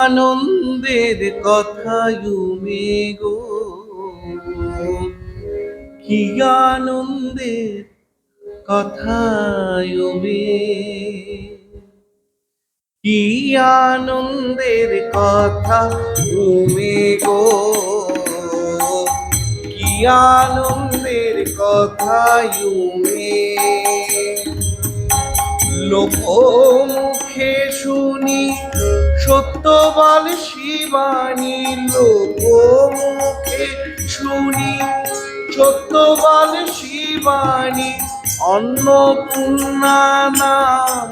আনন্দের কথায়ুমে গো। কি আনন্দের কথায়ুমে কি আনন্দের কথা তুমি গো। কি আনন্দের কথা ইউমে লোক মুখে শুনি সত্য বল শিবানী লোক মুখে শুনি। সত্য বল শিবানী অন্নপূর্ণা নাম।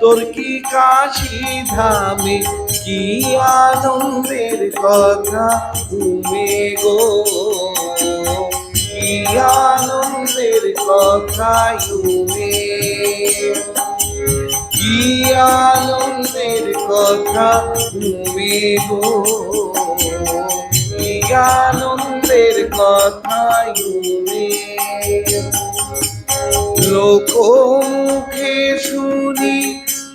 তোর কি কাশি ধামে? কি আনন্দের কথা তুমি গো? কি আনন্দের কথা তুমি কি আনন্দের কথা তুমি কি আনন্দের কথা তুমি লোক মুখে শুনি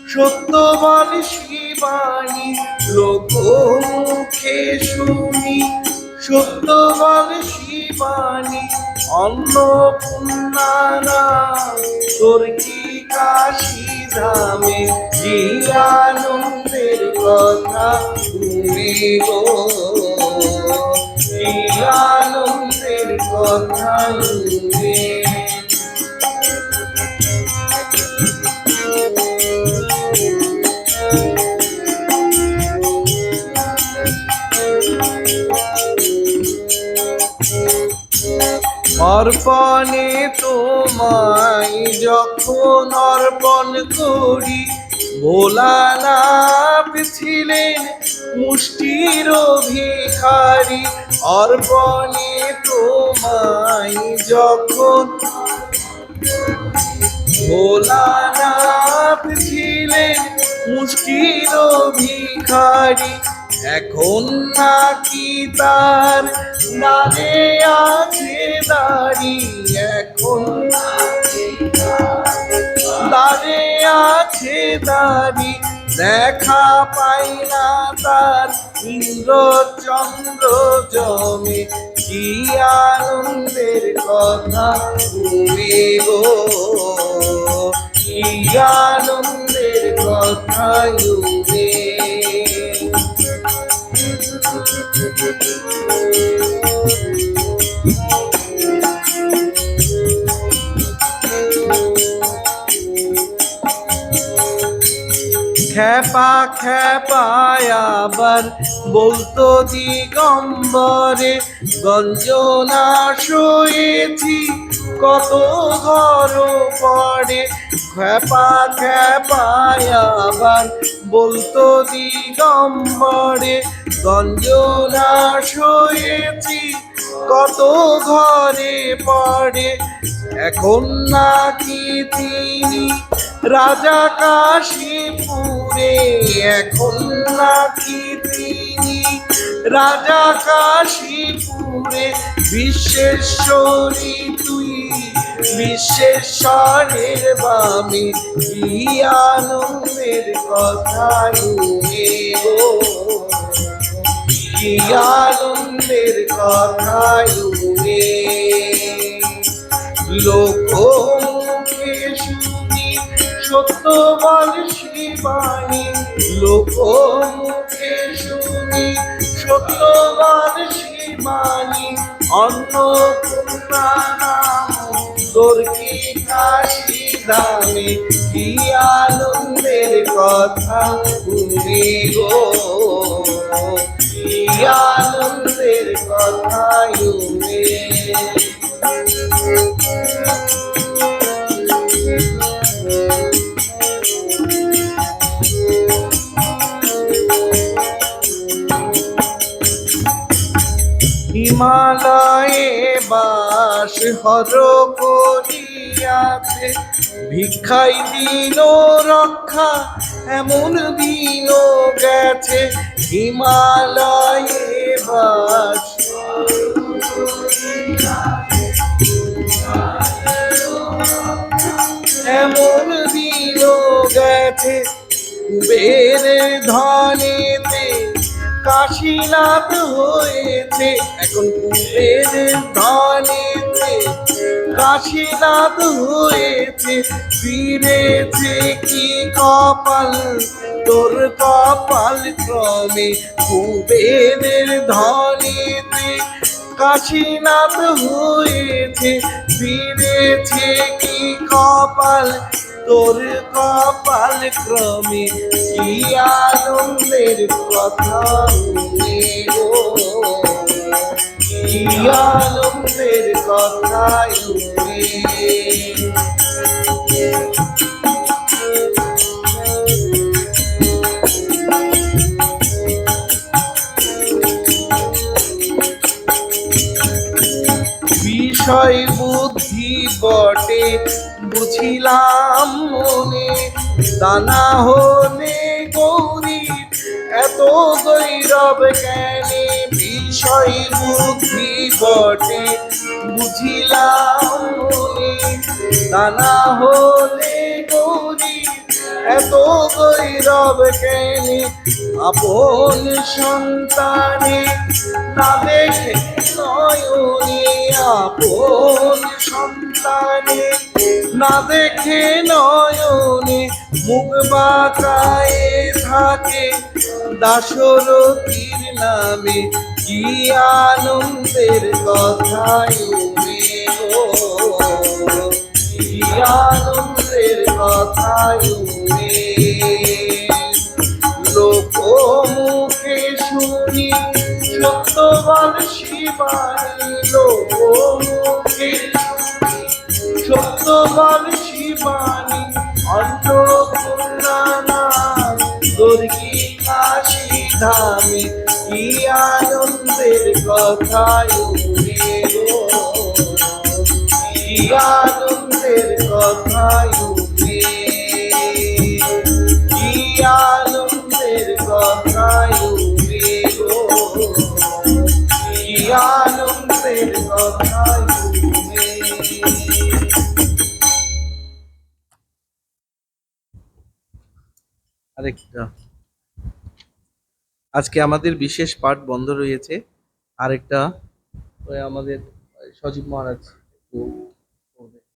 সত্য বল শিবানী। লোক মুখে শুনি সত্য বল শিবানী। অন্নপূর্ণারা তোর কি কাশি ধামে কি আনন্দের কথা তুমি গো কি কথা তুমি অর্পণে তোমায় যখন অর্পণ করি, ভোলানাথ ছিলেন মুষ্টির ভিখারি অর্পণে তোমায় যখন ভোলানাথ ছিলেন মুষ্টির ভিখারি এখন নাকি তার নামে আছে দাড়ি। এখন দাঁড়ে আছে দাড়ি, দেখা পাই না তার। ইন্দ্র চন্দ্র জমে কি আনন্দের কথা তুমি গো কি আনন্দের কথা তুমি খ্যাপা খ্যাপায় আবার বলতো দিগম্বরে, গঞ্জনা শুয়েছি, কত ঘর পড়ে। খ্যাপা খ্যাপায় আবার বলতো দিগম্বরে, গঞ্জনা শুয়েছি, কত ঘরে পড়ে। এখন নাকি তিনি রাজা কাশীপুরে এখন নাকি তিনি? রাজা কাশীপুরে বিশ্বেশ্বরী তুই? বিশ্বেশ্বরের বামে আনন্দের কথা গো। আনন্দের কথা লোক সত্য বল শিবানী লোক মুখে শুনি সত্য শিবানী অন্নপূর্ণা নাম তোর কি কাশি দামে কি আনন্দের কথা তুমি গো? কি আনন্দের কথা হিমালয়ে বাস হর করিয়াছে। ভিক্ষাই দিন রক্ষা, এমন দিন গেছে হিমালয়ে বাস। এমন দিন গেছে কুবের ধনেতে কাশীনাথ হয়েছে, এখন কুবের ধনেতে কাশীনাথ হয়েছে, ফিরেছে কি কপাল? তোর কপাল ক্রমে কুবেরের ধনেতে কাশীনাথ হয়েছে, ফিরেছে কি কপাল? তোর কপাল ক্রমে কি আনন্দের কথা কি আনন্দের কথা দানা হলে গৌরী এত গৈরব জ্ঞানে বিষয় বুদ্ধি বটে। বুঝিলাম মনে দানা হলে গৌরী এত গৈরব জ্ঞানে আপন সন্তানে না দেখে নয়নে, আপন সন্তানে না দেখে নয়নে মুখ বাঁকায়ে থাকে দাসরথীর নামে, কি আনন্দের গো। কি আনন্দের কথাই শিবানী লোক মুখে শুনি সত্য বল শিবানী অন্নপূর্ণা নাম দুর্গী কাশী ধামে, কি আনন্দের কথাই কি আনন্দের কথাই আরেকটা। আজকে আমাদের বিশেষ পাঠ বন্ধ রয়েছে। আরেকটা। আমাদের সজীব মহারাজ